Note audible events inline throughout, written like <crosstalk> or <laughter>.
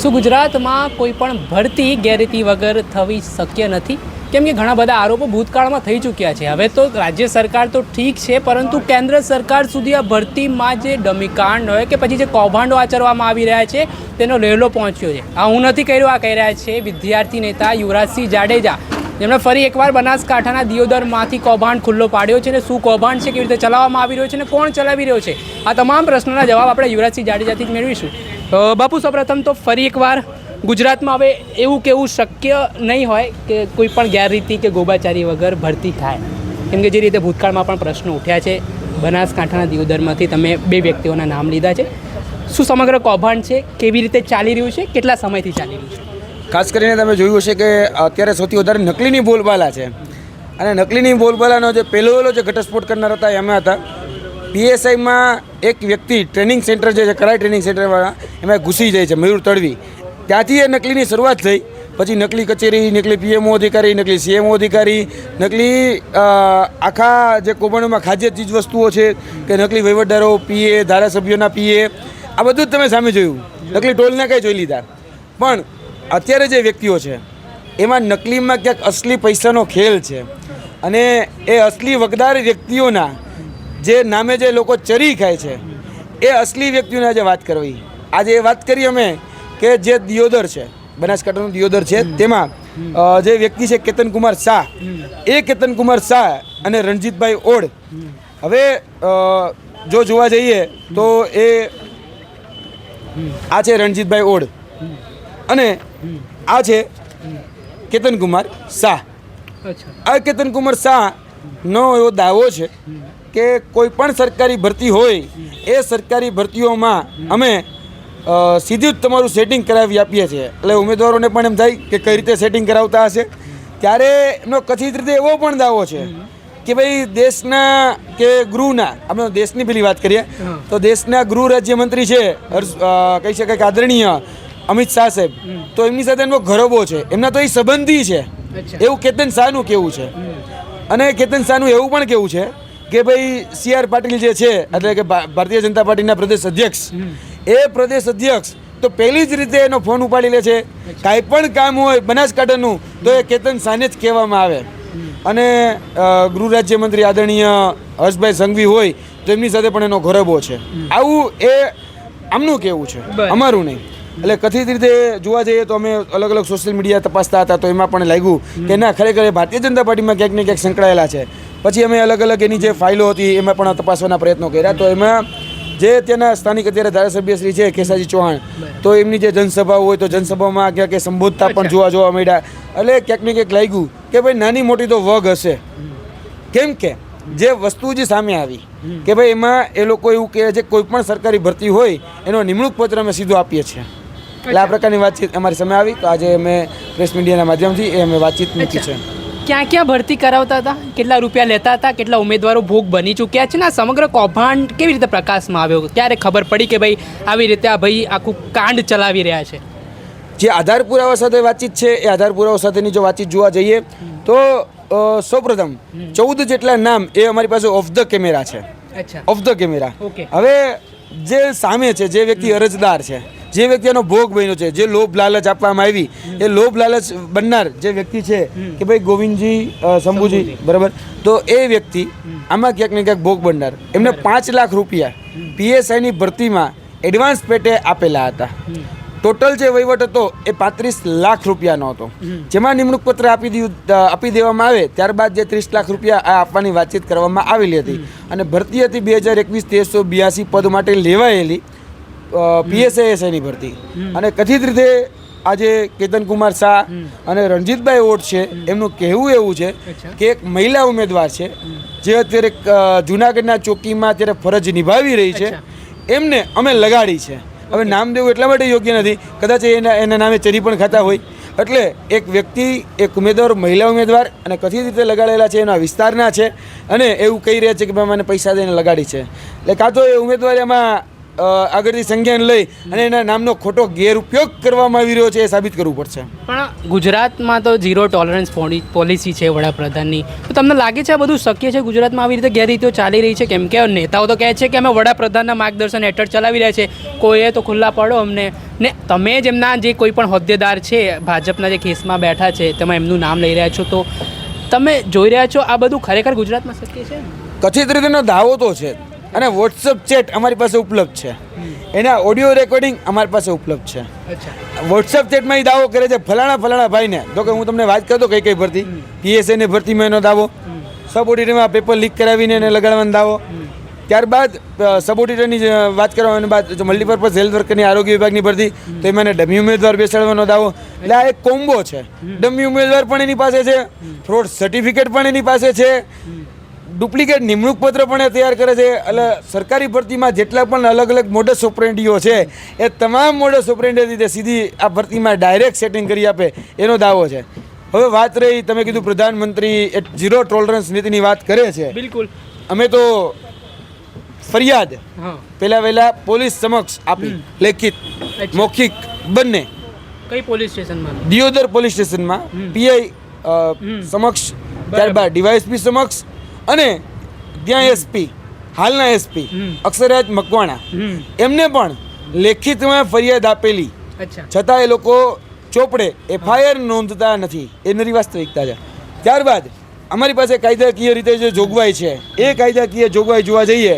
શું ગુજરાતમાં કોઈ પણ ભરતી ગેરરીતિ વગર થવી શક્ય નથી. કેમ કે ઘણા બધા આરોપો ભૂતકાળમાં થઈ ચૂક્યા છે. હવે તો રાજ્ય સરકાર તો ઠીક છે, પરંતુ કેન્દ્ર સરકાર સુધી આ ભરતીમાં જે ડમીકાંડ હોય કે પછી જે કૌભાંડો આચરવામાં આવી રહ્યા છે, તેનો લેલો પહોંચ્યો છે. આ હું નથી કહી રહ્યો, આ કહી રહ્યા છે વિદ્યાર્થી નેતા યુવરાજસિંહ જાડેજા. જેમણે ફરી એકવાર બનાસકાંઠાના દિયોદરમાંથી કૌભાંડ ખુલ્લો પાડ્યો છે અને શું કૌભાંડ છે, કેવી રીતે ચલાવવામાં આવી રહ્યો છે અને કોણ ચલાવી રહ્યો છે? આ તમામ પ્રશ્નોના જવાબ આપણે યુવરાજસિંહ જાડેજાથી જ મેળવીશું. બાપુ, સૌપ્રથમ તો ફરી એકવાર ગુજરાતમાં હવે એવું કેવું શક્ય નહીં હોય કે કોઈ પણ ગેરરીતિ કે ગોબાચારી વગર ભરતી થાય. કેમ કે જે રીતે ભૂતકાળમાં પણ પ્રશ્નો ઉઠ્યા છે, બનાસકાંઠાના દિયોદરમાંથી તમે બે વ્યક્તિઓના નામ લીધા છે. શું સમગ્ર કૌભાંડ છે, કેવી રીતે ચાલી રહ્યું છે, કેટલા સમયથી ચાલી રહ્યું છે? ખાસ કરીને તમે જોયું હશે કે અત્યારે સૌથી વધારે નકલીની બોલબાલા છે. અને નકલીની બોલબાલાનો જે પહેલો જે ઘટસ્ફોટ કરનાર હતા, એમાં હતા. પીએસઆઈમાં એક વ્યક્તિ ટ્રેનિંગ સેન્ટર જે છે, કરાઈ ટ્રેનિંગ સેન્ટરવાળા, એમાં ઘૂસી જાય છે, મયુર તડવી. ત્યાંથી એ નકલીની શરૂઆત થઈ. પછી નકલી કચેરી, નકલી પીએમઓ અધિકારી, નકલી સીએમઓ અધિકારી, નકલી આખા જે કૌભાંડમાં ખાદ્ય ચીજ વસ્તુઓ છે કે નકલી વહીવટદારો, પીએ, ધારાસભ્યોના પીએ, આ બધું જ તમે સામે જોયું. નકલી ટોલના કંઈ જોઈ લીધા. પણ અત્યારે જે વ્યક્તિઓ છે, એમાં નકલીમાં ક્યાંક અસલી પૈસાનો ખેલ છે. અને એ અસલી વગદાર વ્યક્તિઓના જે નામે જે લોકો ચરી ખાય છે, એ અસલી વ્યક્તિઓને આજે વાત કરવી. આજે એ વાત કરી અમે કે જે દિયોદર છે, બનાસકાંઠાનું દિયોદર છે, તેમાં જે વ્યક્તિ છે કેતન કુમાર શાહ, એ કેતન કુમાર શાહ અને રણજીતભાઈ ઓડ. હવે જો જોવા જઈએ તો એ આ છે રણજીતભાઈ ઓડ. અને આ છે કેતન કુમાર શાહ. આ કેતન કુમાર શાહ નો એવો દાવો છે કે કોઈ પણ સરકારી ભરતી હોય એ સરકારી ભરતીઓમાં અમે સીધું જ તમારું સેટિંગ કરાવી આપીએ છીએ. એટલે ઉમેદવારોને પણ એમ થાય કે કઈ રીતે સેટિંગ કરાવતા હશે. ત્યારે એમનો કથિત રીતે એવો પણ દાવો છે કે ભાઈ દેશના કે ગૃહના આપણે દેશની પેલી વાત કરીએ તો દેશના ગૃહ રાજ્યમંત્રી છે હર્ષ કહી શકાય કે આદરણીય અમિત શાહ સાહેબ તો એમની સાથે એમનો ઘરોબો છે. એમના તો એ સંબંધી છે. એવું કેતન શાહનું કેવું છે? અને કેતન શાહનું એવું પણ કેવું છે કે ભાઈ સી આર પાટીલ જે છે એટલે કે ભારતીય જનતા પાર્ટીના પ્રદેશ અધ્યક્ષ એ પ્રદેશ અધ્યક્ષ તો પહેલી જ રીતે એનો ફોન ઉપાડી લે છે. કાંઈ પણ કામ હોય બનાસકાંઠાનું તો એ કેતન શાહને જ કહેવામાં આવે. અને ગૃહ રાજ્યમંત્રી આદરણીય હર્ષભાઈ સંઘવી હોય તો એમની સાથે પણ એનો ગૌરવો છે. આવું એ આમનું કેવું છે? અમારું નહીં. એટલે કથિત રીતે જોવા જઈએ તો અમે અલગ અલગ સોશિયલ મીડિયા તપાસતા હતા તો એમાં પણ લાગ્યું કે ના ખરેખર ભારતીય જનતા પાર્ટીમાં ક્યાંક ને ક્યાંક સંકળાયેલા છે. પછી અમે અલગ અલગ એની જે ફાઇલો હતી એમાં પણ તપાસવાના પ્રયત્નો કર્યા. તો એમાં જે ત્યાંના સ્થાનિક અત્યારે ધારાસભ્ય શ્રી છે કેસાજી ચૌહાણ તો એમની જે જનસભા હોય તો જનસભામાં ક્યાંક સંબોધતા પણ જોવા જોવા મળ્યા. એટલે ક્યાંક ને ક્યાંક લાગ્યું કે ભાઈ નાની મોટી તો વગ હશે. કેમ કે જે વસ્તુ જે સામે આવી કે ભાઈ એમાં એ લોકો એવું કહે છે કોઈ પણ સરકારી ભરતી હોય એનો નિમણૂક પત્ર અમે સીધો આપીએ છીએ. એટલે આ પ્રકારની વાતચીત અમારી સામે આવી. તો આજે અમે પ્રેસ મીડિયાના માધ્યમથી એ અમે વાતચીત મૂકી છે. ક્યાં ક્યાં ભરતી કરાવતા હતા? કેટલા રૂપિયા લેતા હતા? કેટલા ઉમેદવારો ભોગ બની ચૂક્યા છે? ને આ સમગ્ર કૌભાંડ કેવી રીતે પ્રકાશમાં આવ્યો? ત્યારે ખબર પડી કે ભાઈ આવી રીતે આ ભાઈ આખું કાંડ ચલાવી રહ્યા છે? જે આધાર પુરાવા સાથે વાતચીત છે એ આધાર પુરાવા સાથેની જો વાતચીત જોવા જઈએ તો સૌપ્રથમ ચૌદ જેટલા નામ એ અમારી પાસે ઓફ ધ કેમેરા છે. Off the camera. હવે જે સામે છે જે વ્યક્તિ અરજદાર છે જે વ્યક્તિનો ભોગ બન્યો છે જે લોભ લાલચ આપવામાં આવી એ લોભ લાલચ બનનાર જે વ્યક્તિ છે કે ભાઈ ગોવિંદજી શંભુજી બરાબર? તો એ વ્યક્તિ આમાં ક્યાંક ને ક્યાંક ભોગ બનનાર. એમને પાંચ લાખ રૂપિયા પીએસઆઈની ભરતીમાં એડવાન્સ પેટે આપેલા હતા. ટોટલ જે વહીવટ હતો એ પાંત્રીસ લાખ રૂપિયાનો હતો. જેમાં નિમણૂક પત્ર આપી દીધું આપી દેવામાં આવે ત્યારબાદ જે ત્રીસ લાખ રૂપિયા આ આપવાની વાતચીત કરવામાં આવેલી હતી. અને ભરતી હતી બે હજાર એકવીસ તેરસો બ્યાસી પદ માટે લેવાયેલી. પીએસઆઈએસઆઈની ભરતી. અને કથિત રીતે આજે કેતન કુમાર શાહ અને રણજીતભાઈ ઓટ છે એમનું કહેવું એવું છે કે એક મહિલા ઉમેદવાર છે જે અત્યારે જુનાગઢના ચોકીમાં અત્યારે ફરજ નિભાવી રહી છે. એમને અમે લગાડી છે. હવે નામ દેવું એટલા માટે યોગ્ય નથી. કદાચ એના એના નામે ચરી પણ ખાતા હોય. એટલે એક વ્યક્તિ એક ઉમેદવાર મહિલા ઉમેદવાર અને કથિત રીતે લગાડેલા છે એના વિસ્તારના છે અને એવું કહી રહ્યા છે કે ભાઈ મને પૈસા દઈને લગાડી છે. એટલે કાં તો એ ઉમેદવાર એમાં અ, આગળથી સંજ્ઞાન લઈ અને એના નામનો ખોટો ગેરઉપયોગ કરવામાં આવી રહ્યો છે એ સાબિત કરવું પડશે. પણ ગુજરાતમાં તો ઝીરો ટોલરન્સ પોલિસી છે વડાપ્રધાનની. તો તમને લાગે છે આ બધું શક્ય છે ગુજરાતમાં આવી રીતે ગેરરીતિઓ ચાલી રહી છે? કેમ કે નેતાઓ તો કહે છે કે અમે વડાપ્રધાનના માર્ગદર્શન હેઠળ ચલાવી રહ્યા છે. કોઈએ તો ખુલ્લા પડો અમને. ને તમે જ એમના જે કોઈ પણ હોદ્દેદાર છે ભાજપના જે કેસમાં બેઠા છે તમે એમનું નામ લઈ રહ્યા છો તો તમે જોઈ રહ્યા છો આ બધું ખરેખર ગુજરાતમાં શક્ય છે? કથિત રીતેનો દાવો તો છે. અને વોટ્સઅપ ચેટ અમારી પાસે ઉપલબ્ધ છે. એના ઓડિયો રેકોર્ડિંગ અમારી પાસે ઉપલબ્ધ છે. વોટ્સઅપ ચેટમાં એ દાવો કરે છે ફલાણા ફલાણા ભાઈને. તો કે હું તમને વાત કરતો કઈ કઈ ભરતી? પીએસએને ભરતીમાં એનો દાવો. સબ ઓડિટરમાં પેપર લીક કરાવીને એને લગાડવાનો દાવો. ત્યારબાદ સબ ઓડિટરની વાત કરવાની બાદ જો મલ્ટીપર્પઝ હેલ્થ વર્કરની આરોગ્ય વિભાગની ભરતી તો એમાં એને ડમી ઉમેદવાર બેસાડવાનો દાવો. એટલે આ એક કોમ્બો છે. ડમી ઉમેદવાર પણ એની પાસે છે. ફ્રોડ સર્ટિફિકેટ પણ એની પાસે છે. ડુપ્લિકેટ નિમણૂક પત્ર પણ તૈયાર કરે છે. એટલે સરકારી ભરતીમાં જેટલા પણ અલગ અલગ મોડસ ઓપરેન્ટીઓ છે એ તમામ મોડસ ઓપરેન્ડીથી સીધી આ ભરતીમાં ડાયરેક્ટ સેટિંગ કરી આપે એનો દાવો છે. હવે વાત રહી તમે કીધું પ્રધાનમંત્રી એ ઝીરો ટોલરન્સ નીતિની વાત કરે છે. બિલકુલ. અમે તો ફરિયાદ પહેલા વહેલા પોલીસ સમક્ષ આપી લેખિત મૌખિક બંને. કઈ પોલીસ સ્ટેશનમાં? દિયોદર પોલીસ સ્ટેશનમાં પીઆઈ સમક્ષ ત્યારબાદ ડીવાયએસપી સમક્ષ અને ત્યાં એસપી હાલના એસપી. અક્ષરાજ મકવાણા એમને પણ લેખિતમાં ફરિયાદ આપેલી. છતાં એ લોકો ચોપડે એફઆઈઆર નોંધતા નથી. એ નરી વાસ્તવિકતા છે. ત્યારબાદ અમારી પાસે કાયદાકીય રીતે જે જોગવાઈ છે એ કાયદાકીય જોગવાઈ જોવા જઈએ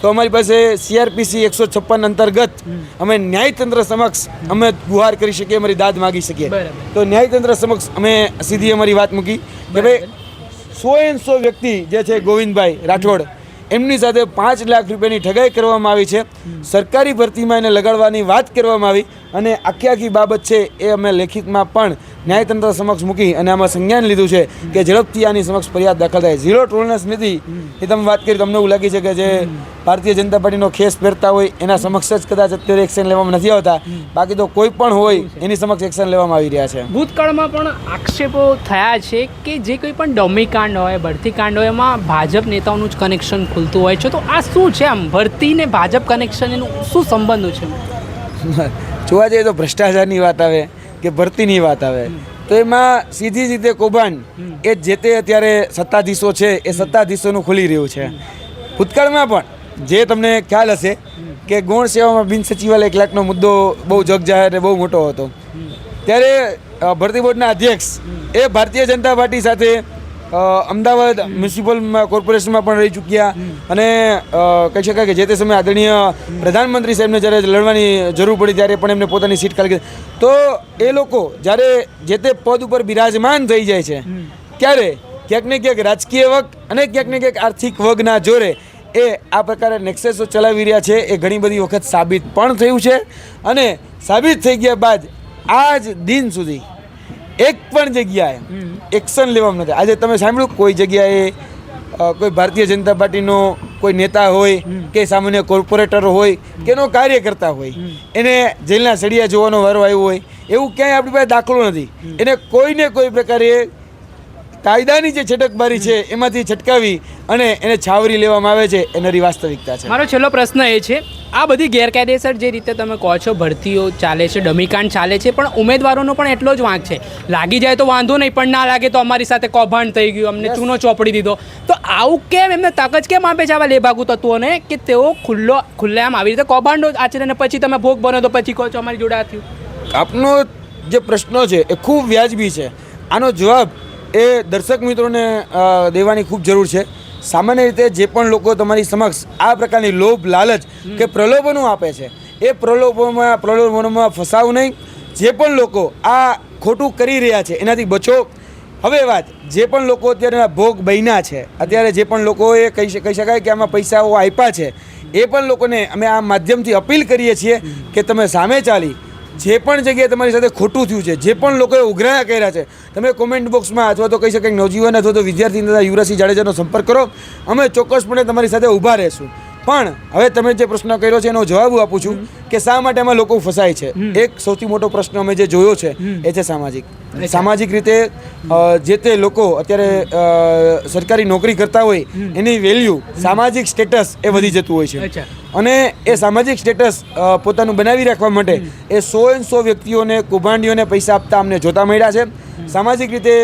તો અમારી પાસે સીઆરપીસી એકસો છપ્પન અંતર્ગત અમે ન્યાયતંત્ર સમક્ષ અમે ગુહાર કરી શકીએ અમારી દાદ માગી શકીએ. તો ન્યાયતંત્ર સમક્ષ અમે સીધી અમારી વાત મૂકી કે ભાઈ સો એન સો વ્યક્તિ જે છે ગોવિંદભાઈ રાઠોડ એમની સાથે પાંચ લાખ રૂપિયાની ઠગાઈ કરવામાં આવી છે. સરકારી ભરતીમાં એને લગાડવાની વાત કરવામાં આવી. અને આખી આખી બાબત છે એ અમે લેખિતમાં પણ ન્યાયતંત્ર સમક્ષ મૂકી અને આમાં સંજ્ઞાન લીધું છે કે ઝડપથી આની સમક્ષ ફરિયાદ દાખલ થાય. ઝીરો ટોલરન્સ નીતિ એ તમે વાત કરી તમને એવું લાગી છે કે જે ભારતીય જનતા પાર્ટીનો ખેસ પહેરતા હોય એના સમક્ષ જ કદાચ અત્યારે એક્શન લેવામાં નથી આવતા. બાકી તો કોઈ પણ હોય એની સમક્ષ એક્શન લેવામાં આવી રહ્યા છે. ભૂતકાળમાં પણ આક્ષેપો થયા છે કે જે કોઈ પણ ડોમી કાંડ હોય ભરતી કાંડ હોય એમાં ભાજપ નેતાઓનું જ કનેક્શન ખુલતું હોય છે. તો આ શું છે આમ? ભરતી ને ભાજપ કનેક્શન એનું શું સંબંધ છે? <laughs> જોવા જઈએ તો ભ્રષ્ટાચારની વાત આવે કે ભરતીની વાત આવે. તો એમાં સીધી રીતે કૌભાંડ એ જે તે અત્યારે સત્તાધીશો છે એ સત્તાધીશોનું ખુલી રહ્યું છે. ભૂતકાળમાં પણ જે તમને ખ્યાલ હશે કે ગૌણ સેવામાં બિન સચિવાલય એક લાખનો મુદ્દો બહુ જગજાહેર બહુ મોટો હતો. ત્યારે ભરતી બોર્ડના અધ્યક્ષ એ ભારતીય જનતા પાર્ટી સાથે અમદાવાદ મ્યુનિસિપલ કોર્પોરેશનમાં પણ રહી ચૂક્યા. અને કહી શકાય કે જે તે સમયે આદરણીય પ્રધાનમંત્રી સાહેબને જ્યારે લડવાની જરૂર પડી ત્યારે પણ એમને પોતાની સીટ કાઢી તો એ લોકો જ્યારે જે તે પદ ઉપર બિરાજમાન થઈ જાય છે, ત્યારે ક્યાંક ને ક્યાંક રાજકીય વગ અને ક્યાંક ને ક્યાંક આર્થિક વગના જોરે એ આ પ્રકારે નેક્સેસો ચલાવી રહ્યા છે, એ ઘણી બધી વખત સાબિત પણ થયું છે. અને સાબિત થઈ ગયા બાદ આજ દિન સુધી એક પણ જગ્યાએ એક્શન લેવામાં નથી. આજે તમે સાંભળ્યું કોઈ જગ્યાએ કોઈ ભારતીય જનતા પાર્ટીનો કોઈ નેતા હોય કે સામાન્ય કોર્પોરેટર હોય કે એનો કાર્યકર્તા હોય એને જેલના સળિયા જોવાનો વારો આવ્યો હોય એવું ક્યાંય આપણી પાસે દાખલો નથી. એને કોઈને કોઈ પ્રકારે કાયદાની જે છટકબારી છે એમાંથી છટકાવી અને એને છાવરી લેવામાં આવે છે એ નરી વાસ્તવિકતા છે. મારો છેલ્લો પ્રશ્ન એ છે આ બધી ગેરકાયદેસર જે રીતે તમે કહો છો ભરતીઓ ચાલે છે ડમીકાંડ ચાલે છે પણ ઉમેદવારોનો પણ એટલો જ વાંક છે. લાગી જાય તો વાંધો નહીં પણ ના લાગે તો અમારી સાથે કૌભાંડ થઈ ગયું અમને ચૂનો ચોપડી દીધો. તો આવું કેમ એમને તક જ કેમ આપે છે આવા લેભાગુ તત્વોને કે તેઓ ખુલ્લો ખુલ્લેઆમ આવી રીતે કૌભાંડો આચરે અને પછી તમે ભોગ બનો તો પછી કહો છો અમારી જોડે આ થયું? આપનો જે પ્રશ્ન છે એ ખૂબ વ્યાજબી છે. આનો જવાબ એ દર્શક મિત્રોને દેવાની ખૂબ જરૂર છે. સામાન્ય રીતે જે પણ લોકો તમારી સમક્ષ આ પ્રકારની લોભ, લાલચ કે પ્રલોભનો આપે છે, એ પ્રલોભોમાં, પ્રલોભનોમાં ફસાવ નહીં. જે પણ લોકો આ ખોટું કરી રહ્યા છે, એનાથી બચો. હવે વાત, જે પણ લોકો અત્યારે ભોગ બન્યા છે, અત્યારે જે પણ લોકોએ કહી કહી શકાય કે આમાં પૈસાઓ આપ્યા છે, એ પણ લોકોને અમે આ માધ્યમથી અપીલ કરીએ છીએ કે તમે સામે ચાલી જે પણ જગ્યાએ તમારી સાથે ખોટું થયું છે જે પણ લોકોએ ઉઘરાણા કર્યા છે તમે કોમેન્ટ બોક્સમાં અથવા તો કહી શકાય નવજીવન અથવા તો વિદ્યાર્થી તથા યુવરાજસિંહ જાડેજાનો સંપર્ક કરો. અમે ચોક્કસપણે તમારી સાથે ઊભા રહેશું. પણ હવે તમે જે પ્રશ્ન કર્યો છે એનો જવાબ આપું છું કે શા માટે આમાં લોકો ફસાય છે? એક સૌથી મોટો પ્રશ્ન અમે જે જોયો છે એ છે સામાજિક. સામાજિક રીતે જે તે લોકો અત્યારે સરકારી નોકરી કરતા હોય એની વેલ્યુ સામાજિક સ્ટેટસ એ વધી જતું હોય છે. અને એ સામાજિક સ્ટેટસ પોતાનું બનાવી રાખવા માટે એ સો એન સો વ્યક્તિઓને, કૌભાંડીઓને પૈસા આપતા અમને જોતા મળ્યા છે. સામાજિક રીતે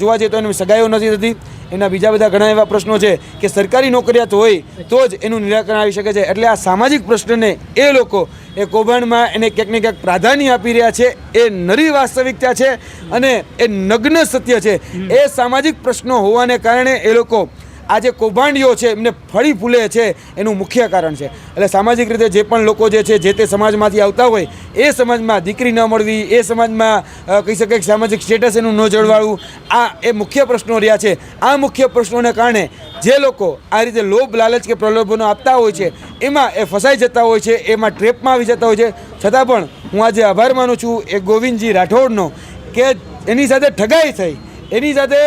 જોવા જઈએ તો એની સગાઈઓ નથી થતી. એના બીજા બધા ઘણા એવા પ્રશ્નો છે કે સરકારી નોકરિયાત હોય તો જ એનું નિરાકરણ આવી શકે છે. એટલે આ સામાજિક પ્રશ્નને એ લોકો એ કૌભાંડમાં એને ક્યાંક ને ક્યાંક પ્રાધાન્ય આપી રહ્યા છે. એ નરી વાસ્તવિકતા છે અને એ નગ્ન સત્ય છે. એ સામાજિક પ્રશ્નો હોવાને કારણે એ લોકો આ જે કૌભાંડીઓ છે, એમને ફળી ફૂલે છે, એનું મુખ્ય કારણ છે. એટલે સામાજિક રીતે જે પણ લોકો જે છે, જે તે સમાજમાંથી આવતા હોય, એ સમાજમાં દીકરી ન મળવી, એ સમાજમાં કહી શકાય કે સામાજિક સ્ટેટસ એનું ન જળવાળવું આ એ મુખ્ય પ્રશ્નો રહ્યા છે. આ મુખ્ય પ્રશ્નોને કારણે જે લોકો આ રીતે લોભ, લાલચ કે પ્રલોભનો આપતા હોય છે, એમાં એ ફસાઈ જતા હોય છે, એમાં ટ્રેપમાં આવી જતા હોય છે. છતાં પણ હું આજે આભાર માનું છું એ ગોવિંદજી રાઠોડનો કે એની સાથે ઠગાઈ થઈ એની સાથે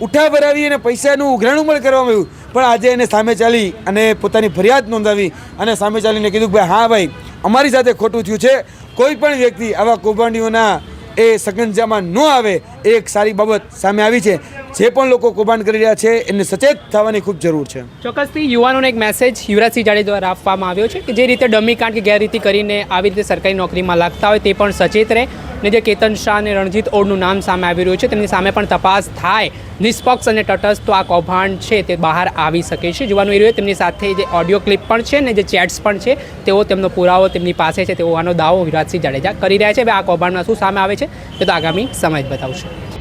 ઉઠા ભરાવી અને પૈસાનું ઉઘરાણું પણ કરવામાં આવ્યું. પણ આજે એને સામે ચાલી અને પોતાની ફરિયાદ નોંધાવી અને સામે ચાલીને કીધું ભાઈ, હા ભાઈ, અમારી સાથે ખોટું થયું છે. કોઈ પણ વ્યક્તિ આવા કૌભાંડીઓના એ સગંજામાં ન આવે. એ એક સારી બાબત સામે આવી છે. જે પણ લોકો કૌભાંડ કરી રહ્યા છે એને સચેત થવાની ખૂબ જરૂર છે. ચોક્કસથી યુવાનોને એક મેસેજ યુવરાજસિંહ જાડેજા દ્વારા આપવામાં આવ્યો છે કે જે રીતે ડમી કાંડ કે ગેરરીતિ કરીને આવી રીતે સરકારી નોકરીમાં લાગતા હોય તે પણ સચેત રહે ને જે કેતન શાહ અને રણજીત ઓળનું નામ સામે આવી રહ્યું છે, તેમની સામે પણ તપાસ થાય. નિષ્પક્ષ અને તટસ્થ તો આ કૌભાંડ છે, તે બહાર આવી શકે છે. જોવાનું એ રહ્યું તેમની સાથે જે ઓડિયો ક્લિપ પણ છે ને જે ચેટ્સ પણ છે, તેઓ તેમનો પુરાવો તેમની પાસે છે તેવો આનો દાવો યુવરાજસિંહ જાડેજા કરી રહ્યા છે. હવે આ કૌભાંડમાં શું સામે આવે છે, તે તો આગામી સમય જ બતાવશે.